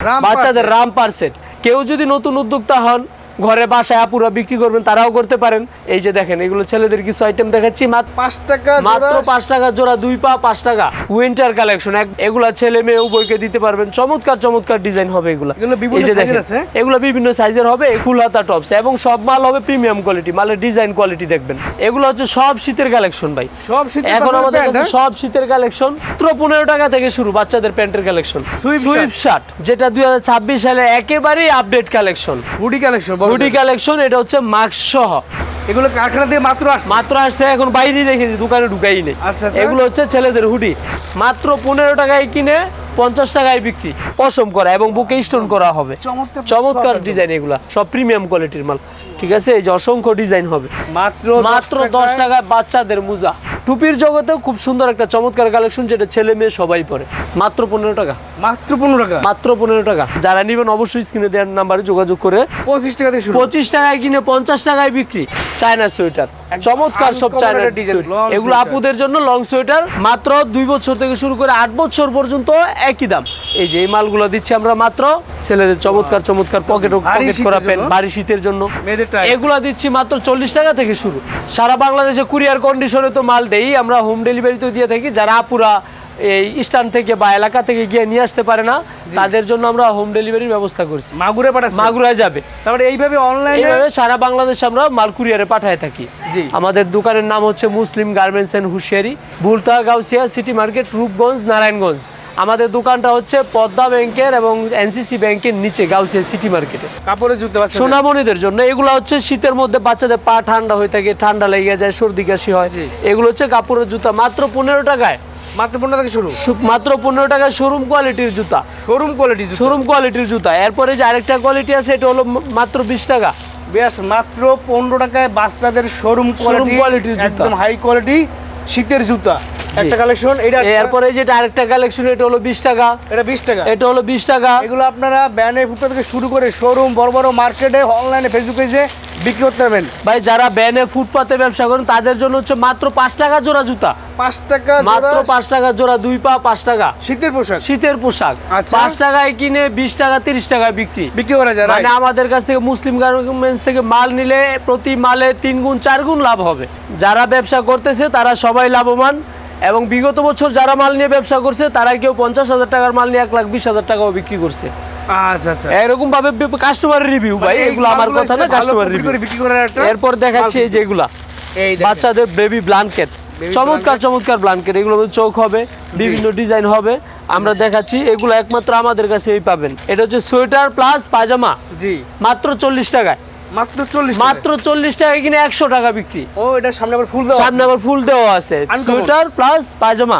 বাচ্চাদের রাম পার্সেট কেউ যদি নতুন উদ্যোক্তা হন ঘরে বাসায় আপুরা বিক্রি করবেন তারাও করতে পারেন। এই যে দেখেন এগুলো ছেলেদের কিছু আইটেম দেখাচ্ছি। মাত্র পাঁচ টাকা মাত্র পাঁচ টাকা জোড়া দুই পা পাঁচ টাকা। উইন্টার কালেকশন এগুলা ছেলে মেয়ে উভয়কে দিতে পারবেন। চমৎকার চমৎকার ডিজাইন হবে এগুলো। এগুলো বিভিন্ন সাইজের হবে ফুল হাতা টপস এবং সব মাল হবে প্রিমিয়াম কোয়ালিটি মালের ডিজাইন কোয়ালিটি দেখবেন। এগুলো হচ্ছে সব শীতের কালেকশন ভাই। সব শীতের এখন আমাদের কাছে হ্যাঁ? সব শীতের কালেকশন মাত্র পনেরো টাকা থেকে শুরু বাচ্চাদের প্যান্টের কালেকশন সুইপ শার্ট যেটা দুই হাজার ছাব্বিশ সালে একেবারেই update collection hoodie collection hoodie collection এটা হচ্ছে মাস্ক সহ। এগুলো কারখানা থেকে মাত্র আসছে? মাত্র আসছে এখন বাইরেই রেখেছি দোকানে ঢুকাই নেই। আচ্ছা, আচ্ছা। এগুলো হচ্ছে ছেলেদের হুডি মাত্র পনেরো টাকায় কিনে পঞ্চাশ টাকায় বিক্রি পশম করা এবং বুকে স্টোন করা হবে। চমৎকার চমৎকার ডিজাইন এগুলা সব প্রিমিয়াম কোয়ালিটির মাল। ঠিক আছে এই যে অসংখ্য ডিজাইন হবে। মাত্র মাত্র দশ টাকায় বাচ্চাদের মোজা। টুপির জগতেও খুব সুন্দর একটা চমৎকার কালেকশন যেটা ছেলে মেয়ে সবাই পরে। মাত্র পনেরো টাকা। মাত্র পনেরো টাকা। মাত্র পনেরো টাকা। যারা নেবেন অবশ্যই স্ক্রিনে দেওয়ার নাম্বারে যোগাযোগ করে পঁচিশ টাকা থেকে পঁচিশ টাকায় কিনে পঞ্চাশ টাকায় বিক্রি। চায়না সোয়েটার চমৎকার সব চায়না এগুলো আপুদের জন্য লং সোয়েটার মাত্র দুই বছর থেকে শুরু করে আট বছর পর্যন্ত একই দাম। এই যে এই মালগুলো দিচ্ছি আমরা মাত্র। ছেলেদের চমৎকার চমৎকার পকেট পকেট করা জন্য? বাড়ি শীতের জন্য। এগুলো দিচ্ছি মাত্র চল্লিশ টাকা থেকে শুরু। সারা বাংলাদেশে কুরিয়ার কন্ডিশনে তো মাল দেই আমরা হোম ডেলিভারিতে দিয়ে থাকি যারা পুরা এই স্টান থেকে বা এলাকা থেকে গিয়ে নিয়ে আসতে পারে না তাদের জন্য আমরা হোম ডেলিভারির ব্যবস্থা করছি। মাগুরে পাঠাচ্ছি মাগুরায় যাবে। তারপরে এইভাবে অনলাইনে এইভাবে সারা বাংলাদেশে আমরা মাল কুরিয়ারে পাঠায় থাকি। জি। আমাদের দোকানের নাম হচ্ছে মুসলিম garments and হুশিয়ারি বুলতা Gausia city market Rupganj Narayanganj. আমাদের দোকানটা হচ্ছে পদ্মা ব্যাংকের এবং এনসিসি ব্যাংকের নিচে গাউসিয়া সিটি মার্কেটে। কাপড়ের জুতো সোনামণিদের জন্য। এগুলো হচ্ছে শীতের মধ্যে বাচ্চাদের পা ঠান্ডা হয়ে থাকে ঠান্ডা লেগে যায় সর্দি কাশি হয়। এগুলো হচ্ছে কাপড়ের জুতা। মাত্র পনেরো টাকায়। মাত্র পনেরো থেকে শুরু মাত্র পনেরো টাকায় শোরুম কোয়ালিটির জুতা। শোরুম কোয়ালিটি শোরুম কোয়ালিটির জুতা। এরপরে যে আরেকটা কোয়ালিটি আছে এটা হলো মাত্র বিশ টাকা। বেশ মাত্র পনেরো টাকায় বাচ্চাদের শোরুম কোয়ালিটি একদম হাই কোয়ালিটি শীতের জুতা। একটা কালেকশন এটা এরপরে যেটা আরেকটা কালেকশন এটা হলো বিশ টাকা। এটা বিশ টাকা। এটা হলো বিশ টাকা। এগুলো আপনারা ব্যানে ফুটপাত থেকে শুরু করে শোরুম বড় বড় মার্কেটে অনলাইনে ফেসবুক পেজে বিক্রি করতে পারবেন। ভাই যারা ব্যানে ফুটপাতে ব্যবসা করেন তাদের জন্য হচ্ছে মাত্র টাকা জোড়া জুতা। টাকা মাত্র টাকা জোড়া দুই পা পাঁচ টাকা। শীতের পোশাক। শীতের পোশাক। আচ্ছা। পাঁচ টাকায় কিনে বিশ টাকা তিরিশ টাকায় বিক্রি। বিক্রি করা যায় মানে আমাদের কাছ থেকে মুসলিম গার্মেন্টস থেকে মাল নিলে প্রতি মালে তিন গুণ চার গুণ লাভ হবে। যারা ব্যবসা করতেছে তারা সবাই লাভবান। এবং বিগত বছর যারা মাল নিয়ে ব্যবসা করছে তারা কেউ পঞ্চাশ হাজার টাকার মাল নিয়ে এক লাখ বিশ হাজার টাকাও বিক্রি করছে। আচ্ছা আচ্ছা। এরকম ভাবে কাস্টমারের রিভিউ ভাই মানে এগুলো আমার কথা না কাস্টমার রিভিউ এরপর দেখাচ্ছি এই যেগুলা বাচ্চাদের বেবি Baby চমৎকার চমৎকার ব্ল্যাঙ্কেট এগুলো চোখ হবে বিভিন্ন ডিজাইন হবে। আমরা। দেখাচ্ছি এগুলো একমাত্র আমাদের কাছে এই পাবেন। এটা হচ্ছে সোয়েটার প্লাস পাজামা জি। মাত্র চল্লিশ টাকায়। মাত্র চল্লিশ মাত্র চল্লিশ টাকায় কিনে একশো টাকা বিক্রি। ও এটা সামনে আবার ফুল দেওয়া সামনে আবার ফুল দেওয়া আছে। সোয়েটার প্লাস পাজামা।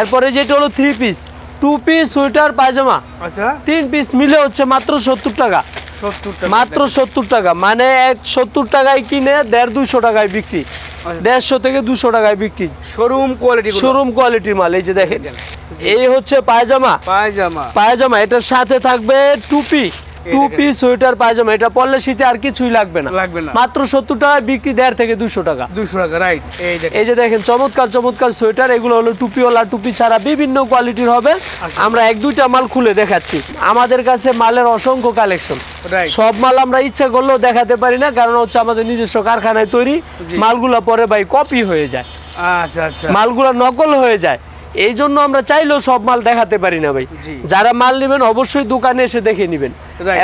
এরপরে যেটা হলো three piece two piece sweater পাজামা আচ্ছা। তিন পিস মিলে হচ্ছে মাত্র সত্তর টাকা। মাত্র সত্তর টাকা। মানে এক সত্তর টাকায় কিনে দেড় দুশো টাকায় বিক্রি। আচ্ছা। দেড়শো থেকে দুশো টাকায় বিক্রি। শোরুম কোয়ালিটি শোরুম কোয়ালিটির মাল এই যে দেখেন। এই হচ্ছে পায়জামা। পায়জামা। পায়জামা এটার সাথে থাকবে টুপি সোয়েটার পায়জামা এটা পরলে শীতে আর কিছুই লাগবে না। লাগবে না। মাত্র সত্তর টাকায় বিক্রি দেড় থেকে দুশো টাকা। দুশো টাকা রাইট এই যে দেখেন চমৎকার চমৎকার সোয়েটার এগুলো হলো টুপিওয়ালা টুপি ছাড়া বিভিন্ন কোয়ালিটির হবে। আচ্ছা। আমরা এক দুইটা মাল খুলে দেখাচ্ছি। আমাদের কাছে মালের অসংখ্য কালেকশন সব মাল আমরা ইচ্ছা করলেও দেখাতে পারি না কারণ হচ্ছে আমাদের নিজস্ব কারখানায় তৈরি। মালগুলা পরে ভাই কপি হয়ে যায়। আচ্ছা আচ্ছা। মালগুলা নকল হয়ে যায়। এই জন্য আমরা চাইলেও সব মাল দেখাতে পারি না ভাই। যারা মাল নেবেন অবশ্যই দোকানে এসে দেখে নেবেন।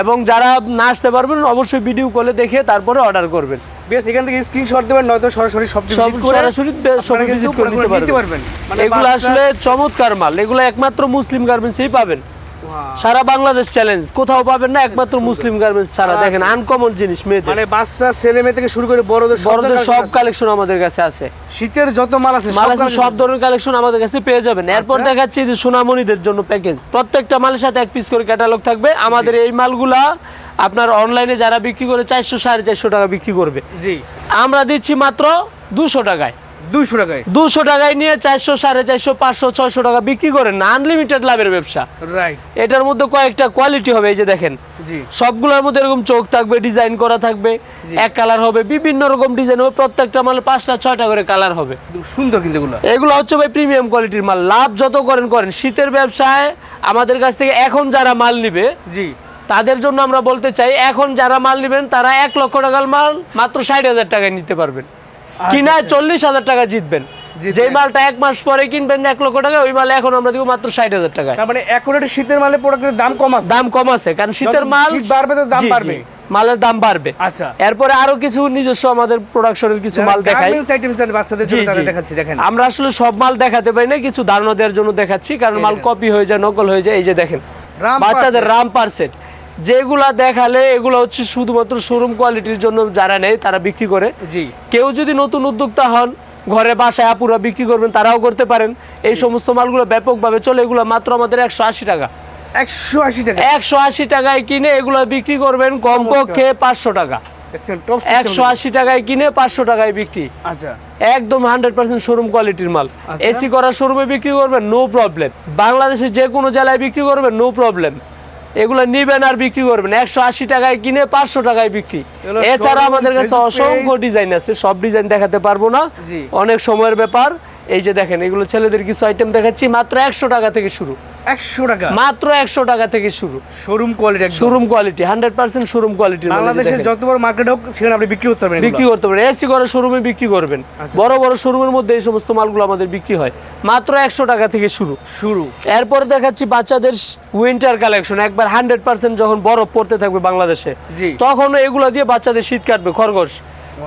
এবং যারা না আসতে পারবেন অবশ্যই ভিডিও কলে দেখে তারপরে অর্ডার করবেন। বেশ এখান থেকে স্ক্রিনশট দেবেন নয়তো সরাসরি সব সব সরাসরি সব আপনারা করে নিতে নিতে পারবেন। পারবেন। মানে এগুলো আসলে চমৎকার মাল। এগুলো একমাত্র মুসলিম গার্মেন্টসেই পাবেন. সারা বাংলাদেশ চ্যালেঞ্জ কোথাও পাবেন না একমাত্র মুসলিম গার্মেন্টস ছাড়া। দেখেন আনকমন জিনিস মেয়েদের। মানে বাচ্চা ছেলে মেয়ে থেকে শুরু করে বড়দের বড়দের সব কালেকশন আমাদের কাছে আছে। শীতের যত মাল আছে মাল আছে সব ধরনের কালেকশন আমাদের কাছে পেয়ে যাবেন। এরপর আচ্ছা। দেখাচ্ছি যে সোনামণিদের জন্য প্যাকেজ প্রত্যেকটা মালের সাথে এক পিস করে ক্যাটালগ থাকবে। আমাদের এই মালগুলা আপনার অনলাইনে যারা বিক্রি করে চারশো সাড়ে চারশো টাকা বিক্রি করবে। জি। আমরা দিচ্ছি মাত্র দুশো টাকায়। টাকায়? দুশো টাকায় নিয়ে চারশো সাড়ে চারশো পাঁচশো ছয়শো টাকা বিক্রি করেন। না আনলিমিটেড লাভের ব্যবসা। রাইট এটার মধ্যে কয়েকটা কোয়ালিটি হবে এই যে দেখেন। জি। সবগুলোর মধ্যে এরকম চোখ থাকবে ডিজাইন করা থাকবে এক কালার হবে বিভিন্ন রকম ডিজাইন হবে প্রত্যেকটা মালে পাঁচটা ছয়টা করে কালার হবে। সুন্দর কিন্তু এগুলো। এগুলো হচ্ছে ভাই প্রিমিয়াম কোয়ালিটির মাল। লাভ যত করেন করেন। শীতের ব্যবসায় আমাদের কাছ থেকে এখন যারা মাল নিবে জি। তাদের জন্য আমরা বলতে চাই এখন যারা মাল নেবেন তারা এক লক্ষ টাকার মাল মাত্র ষাট হাজার টাকায় নিতে পারবেন। কিনায় আচ্ছা। চল্লিশ হাজার টাকা জিতবেন। যে মালটা এক মাস পরে কিনবেন এক লক্ষ টাকা ওই মাল এখন আমরা দিব মাত্র ষাট হাজার তার মানে এখন একটা শীতের মালে প্রোডাক্টের দাম কম আছে। দাম কম আছে কারণ শীতের মাল বাড়বে তো দাম বাড়বে। মালের দাম বাড়বে। আচ্ছা। এরপরে আরও কিছু নিজস্ব আমাদের প্রোডাকশনের কিছু মাল দেখাই। বাচ্চাদের জন্য দেখাচ্ছি দেখেন। আমরা আসলে সব মাল দেখাতে পারি না কিছু ধারণা দেওয়ার জন্য দেখাচ্ছি কারণ মাল কপি হয়ে যায় নকল হয়ে যায় এই যে দেখেন। বাচ্চাদের। রাম পার্সেট যেগুলা দেখালে এগুলো হচ্ছে শুধুমাত্র শোরুম কোয়ালিটির জন্য যারা নেয় তারা বিক্রি করে। জি। কেউ যদি নতুন উদ্যোক্তা হন ঘরে বাসায় আপুরা বিক্রি করবেন তারাও করতে পারেন। এই সমস্ত মালগুলো ব্যাপকভাবে চলে এগুলো মাত্র আমাদের একশো আশি টাকা। একশো আশি টাকা। একশো আশি টাকায় কিনে এগুলো বিক্রি করবেন কমপক্ষে পাঁচশো টাকা। একশো আশি টাকায় কিনে পাঁচশো টাকায় বিক্রি। আচ্ছা। একদম হান্ড্রেড পার্সেন্ট শোরুম কোয়ালিটির মাল। আচ্ছা। এসি করা শোরুমে বিক্রি করবেন নো প্রবলেম বাংলাদেশের যে কোনো জেলায় বিক্রি করবেন নো প্রবলেম এগুলো নিবেন আর বিক্রি করবেন। একশো আশি টাকায় কিনে পাঁচশো টাকায় বিক্রি। এছাড়া আমাদের কাছে অসংখ্য ডিজাইন আছে সব ডিজাইন দেখাতে পারব না। অনেক সময়ের ব্যাপার। এই যে দেখেন এগুলো ছেলেদের কিছু আইটেম দেখাচ্ছি মাত্র একশো টাকা থেকে শুরু। একশো টাকা। মাত্র একশো টাকা থেকে শুরু। Showroom quality showroom quality hundred percent showroom বাংলাদেশের যত বড় মার্কেট হোক সেখানে আপনি বিক্রি করতে পারবেন বিক্রি করতে পারেন এসি করে শোরুমে বিক্রি করবেন। আচ্ছা। বড় বড় শোরুমের মধ্যে এই সমস্ত মালগুলো আমাদের বিক্রি হয়। মাত্র একশো টাকা থেকে শুরু। শুরু। এরপর দেখাচ্ছি বাচ্চাদের উইন্টার কালেকশন একবার হান্ড্রেড পার্সেন্ট যখন বরফ পড়তে থাকবে বাংলাদেশে তখন এগুলো দিয়ে বাচ্চাদের শীত কাটবে খরগোশ।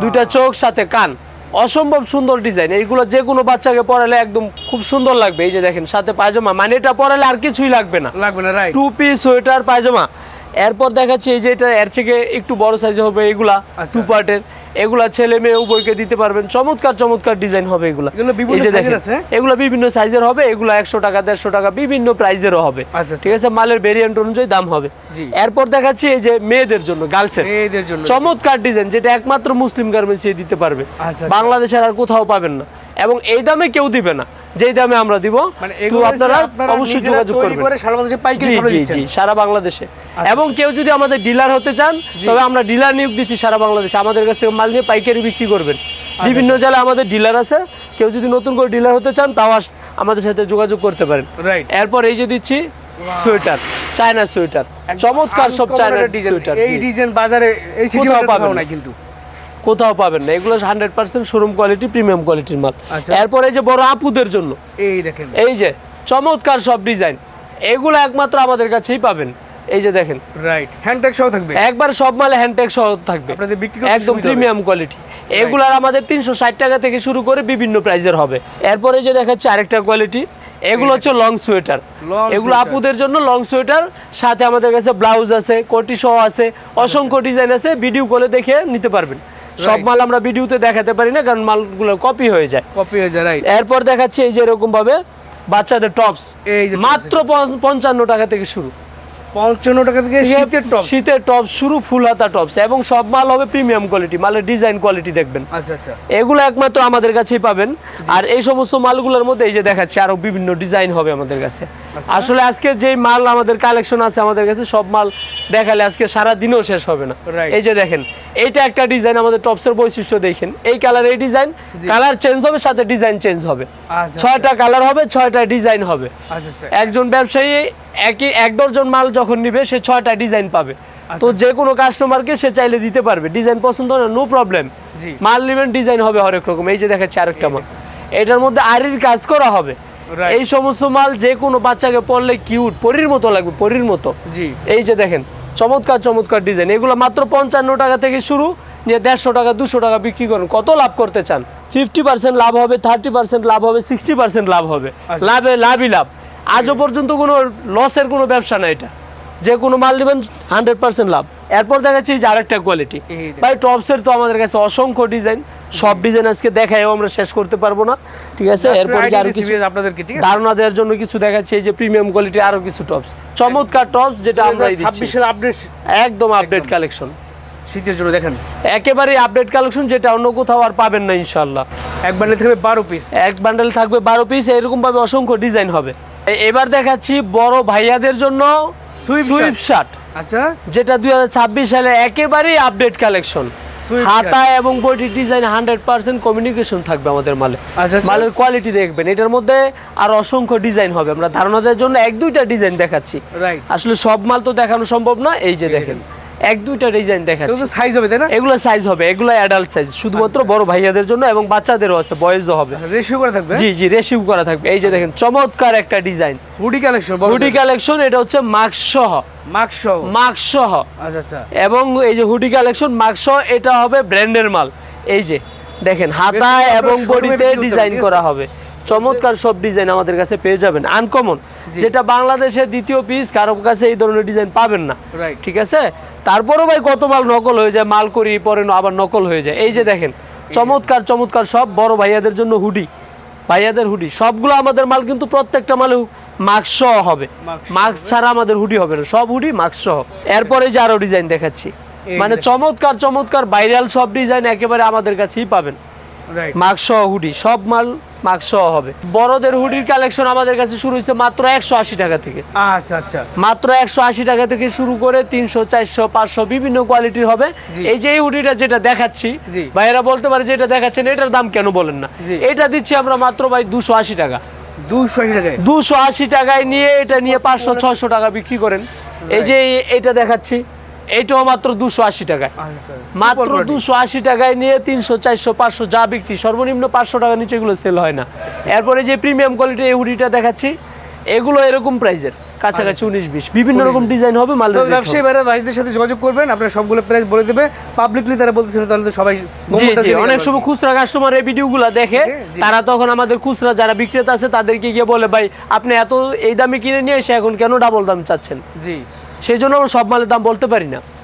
দুইটা চোখ সাথে কান। অসম্ভব সুন্দর ডিজাইন এইগুলো যে কোনো বাচ্চাকে পরালে একদম খুব সুন্দর লাগবে। এই যে দেখেন সাথে পায়জামা। মানে এটা পরালে আর কিছুই লাগবে না। লাগবে না রাইট টুপি সোয়েটার পায়জামা। এরপর দেখাচ্ছি এই যে এটা এর থেকে একটু বড় সাইজ হবে এগুলা আচ্ছা। টু পার্টের এগুলা ছেলে মেয়ে উভয়কে দিতে পারবেন। চমৎকার চমৎকার ডিজাইন হবে এগুলা। এগুলো বিভিন্ন সাইজের হবে এগুলো একশো টাকা দেড়শো টাকা বিভিন্ন প্রাইজেরও হবে। আচ্ছা, আচ্ছা। ঠিক আছে? মালের ভেরিয়েন্ট অনুযায়ী দাম হবে। এরপর দেখাচ্ছি এই যে মেয়েদের জন্য গার্লসের মেয়েদের জন্য। চমৎকার ডিজাইন যেটা একমাত্র মুসলিম গার্মেন্টস দিতে পারবে। আচ্ছা। বাংলাদেশের আর কোথাও পাবেন না। এবং এই দামে কেউ দিবে না। যেই দামে আমরা দিব মানে তো আপনারা অবশ্যই যোগাযোগ করবেন। সারা বাংলাদেশে আচ্ছা। এবং কেউ যদি আমাদের ডিলার হতে চান তবে আমরা ডিলার নিয়োগ দিচ্ছি সারা বাংলাদেশে। আমাদের কাছ থেকে মাল নিয়ে পাইকারি বিক্রি করবেন। আচ্ছা, বিভিন্ন জেলায় আমাদের ডিলার আছে। কেউ যদি নতুন করে ডিলার হতে চান তাও আমাদের সাথে যোগাযোগ করতে পারেন। এরপর এই যে দিচ্ছি সোয়েটার চায়না সোয়েটার। চমৎকার সব চায়না সোয়েটার এই ডিজাইন বাজারে এই সিটি পাবেন। না। কিন্তু। কোথাও পাবেন না। এগুলো hundred percent showroom quality premium কোয়ালিটির মাল। আচ্ছা। এরপর এই যে বড় আপুদের জন্য এই দেখেন। এই যে চমৎকার সব ডিজাইন এগুলো একমাত্র আমাদের কাছেই পাবেন। এই যে দেখেন। রাইট হ্যান্ডট্যাগ সহ থাকবে? একবার সব মালে হ্যান্ডটেক সহ থাকবে। একদম প্রিমিয়াম কোয়ালিটি এগুলার আমাদের তিনশো ষাট টাকা থেকে শুরু করে বিভিন্ন প্রাইজের হবে। এরপরে যে দেখাচ্ছে আরেকটা কোয়ালিটি এগুলো হচ্ছে লং সোয়েটার এগুলো আপুদের জন্য লং সোয়েটার সাথে আমাদের কাছে ব্লাউজ আছে কোটি সহ আছে অসংখ্য ডিজাইন আছে ভিডিও কলে দেখে নিতে পারবেন। সব মাল আমরা ভিডিওতে দেখাতে পারি না কারণ মালগুলো কপি হয়ে যায়। কপি হয়ে যায় রাইট এরপর দেখাচ্ছি এই যে এরকম ভাবে বাচ্চাদের টপস এই যে মাত্র পঞ্চ- পঞ্চান্ন টাকা থেকে শুরু। পঞ্চান্ন টাকা থেকে শীতের টপ শীতের টপ শুরু ফুল হাতা টপস এবং সব মাল হবে প্রিমিয়াম কোয়ালিটি মালের ডিজাইন কোয়ালিটি দেখবেন। আচ্ছা আচ্ছা। এগুলো একমাত্র আমাদের কাছেই পাবেন। আর এই সমস্ত মালগুলোর মধ্যে এই যে দেখাচ্ছি আরও বিভিন্ন ডিজাইন হবে আমাদের কাছে। আচ্ছা। আসলে আজকে যেই মাল আমাদের কালেকশন আছে আমাদের কাছে সব মাল দেখালে আজকে সারা দিনও শেষ হবে না। এই যে দেখেন এইটা একটা ডিজাইন আমাদের টপসের বৈশিষ্ট্য দেখেন। এই কালার এই ডিজাইন কালার চেঞ্জ হবে সাথে ডিজাইন চেঞ্জ হবে। আচ্ছা ছয়টা কালার হবে ছয়টা ডিজাইন হবে। আচ্ছা আচ্ছা। একজন ব্যবসায়ী একই এক ডজন মাল যখন নিবে সে ছয়টা ডিজাইন পাবে। আচ্ছা। তো যে কোনো কাস্টমারকে সে চাইলে দিতে পারবে। ডিজাইন পছন্দ না নো প্রবলেম মাল নেবেন ডিজাইন হবে হরেক রকম। এই যে দেখাচ্ছি আরেকটা মাল। এটার মধ্যে আরির কাজ করা হবে। এই সমস্ত মাল যে কোনো বাচ্চাকে পড়লে কিউট পরির মতো লাগবে পরির মতো। জি। এই যে দেখেন চমৎকার চমৎকার ডিজাইন এগুলো মাত্র পঞ্চান্ন টাকা থেকে শুরু। নিয়ে দেড়শো টাকা দুশো টাকা বিক্রি করেন। কত লাভ করতে চান? ফিফটি পার্সেন্ট লাভ হবে থার্টি পার্সেন্ট লাভ হবে সিক্সটি পার্সেন্ট লাভ হবে। আচ্ছা। লাভে লাভই লাভ। আজও পর্যন্ত কোনো লসের কোনো ব্যবসা না এটা। যে কোনো মাল নেবেন হান্ড্রেড পার্সেন্ট লাভ। এরপর দেখাচ্ছি যে আরেকটা কোয়ালিটি ভাই টপসের তো আমাদের কাছে অসংখ্য ডিজাইন সব ডিজাইন আজকে দেখায়ও আমরা শেষ করতে পারব না। ঠিক আছে? এরপর যে আরও কিছু আপনাদেরকে ঠিক আছে? ধারণা দেওয়ার জন্য কিছু দেখাচ্ছি এই যে প্রিমিয়াম কোয়ালিটি আরও কিছু টপস চমৎকার টপস যেটা আমরা দিচ্ছি। ছাব্বিশের আপডেট একদম আপডেট কালেকশন শীতের জন্য দেখেন। একেবারে আপডেট কালেকশন যেটা অন্য কোথাও আর পাবেন না ইনশাল্লাহ এক বান্ডেল থাকবে বারো পিস এক বান্ডেল থাকবে বারো পিস এরকম ভাবে অসংখ্য ডিজাইন হবে। এবার দেখাচ্ছি বড় ভাইয়াদের জন্য Swift সুইপ শার্ট আচ্ছা। যেটা দুই সালে একেবারেই আপডেট কালেকশন হাতা এবং বডির ডিজাইন হান্ড্রেড পার্সেন্ট কমিউনিকেশন থাকবে আমাদের মালে। আচ্ছা, আচ্ছা। মালের কোয়ালিটি দেখবেন। এটার মধ্যে আর অসংখ্য ডিজাইন হবে। আমরা ধারণা দেওয়ার জন্য এক দুইটা ডিজাইন দেখাচ্ছি। আসলে সব মাল তো দেখানো সম্ভব না। এই যে দেখেন। এক দুইটা ডিজাইন দেখাচ্ছি। সাইজ হবে তাই না? এগুলো সাইজ হবে এগুলো অ্যাডাল্ট সাইজ শুধুমাত্র বড় ভাইয়াদের জন্য এবং বাচ্চাদেরও আছে বয়েজও হবে। রেশিও করে থাকবে? জি জি রেসিভ করা থাকবে। এই যে দেখেন চমৎকার একটা design hoodie collection hoodie collection এটা হচ্ছে মাক্স সহ মার্কস সহ মাক্স সহ আচ্ছা আচ্ছা। এবং এই যে হুডি কালেকশন মাক্স সহ এটা হবে ব্র্যান্ডের মাল। এই যে দেখেন হাতায় এবং বডিতে ডিজাইন করা হবে। চমৎকার সব ডিজাইন আমাদের কাছে পেয়ে যাবেন। আনকমন যেটা বাংলাদেশের দ্বিতীয় পিস কারও কাছে এই ধরনের ডিজাইন পাবেন না। ঠিক আছে? তারপরও ভাই কত মাল নকল হয়ে যায় মাল করি পরে আবার নকল হয়ে যায়। এই যে দেখেন চমৎকার চমৎকার সব বড় ভাইয়াদের জন্য হুডি ভাইয়াদের হুডি। সবগুলো আমাদের মাল কিন্তু প্রত্যেকটা মালে মাস্ক সহ হবে। মাক্স মাস্ক ছাড়া আমাদের হুডি হবে না সব হুডি মাস্ক সহ এরপরে যে আরও ডিজাইন দেখাচ্ছি। মানে চমৎকার চমৎকার ভাইরাল সব ডিজাইন একেবারে আমাদের কাছেই পাবেন। রাইট মাস্ক সহ হুডি সব মাল মাস্ক সহ হবে। বড়দের হুডির কালেকশন আমাদের কাছে শুরু হয়েছে মাত্র একশো আশি টাকা থেকে। আচ্ছা আচ্ছা। মাত্র একশো আশি টাকা থেকে শুরু করে তিনশো চারশো পাঁচশো বিভিন্ন কোয়ালিটির হবে। এই যে এই হুডিটা যেটা দেখাচ্ছি। ভাইয়েরা বলতে পারে যে এটা দেখাচ্ছেন এটার দাম কেন বলেন না? এটা দিচ্ছি আমরা মাত্র ভাই দুশো আশি টাকা। দুশো আশি টাকায়? নিয়ে এটা নিয়ে পাঁচশো ছয়শো টাকা বিক্রি করেন। এই যে এটা দেখাচ্ছি। এইটাও মাত্র দুশো আশি টাকায়। আচ্ছা মাত্র দুশো আশি টাকায় নিয়ে তিনশো চারশো পাঁচশো যা বিক্রি সর্বনিম্ন পাঁচশো টাকা নিচে এগুলো সেল হয় না। এরপরে যে প্রিমিয়াম কোয়ালিটির এই হুডিটা দেখাচ্ছি এগুলো এরকম প্রাইজের কাছাকাছি উনিশ বিশ। বিভিন্ন রকম ডিজাইন হবে মাল ব্যবসায়ী ভাইরা ভাইদের সাথে যোগাযোগ করবেন আপনারা সবগুলো প্রাইস বলে দেবে। পাবলিকলি তারা বলতেছিল তাহলে তো সবাই অনেক সময় খুচরা কাস্টমার এই ভিডিওগুলো দেখে। তারা তখন আমাদের খুচরা যারা বিক্রেতা আছে তাদেরকে গিয়ে বলে ভাই আপনি এত এই দামে কিনে নিয়ে এসে এখন কেন ডাবল দাম চাচ্ছেন? জি। সেই জন্য আমরা সব মালের দাম বলতে পারি না।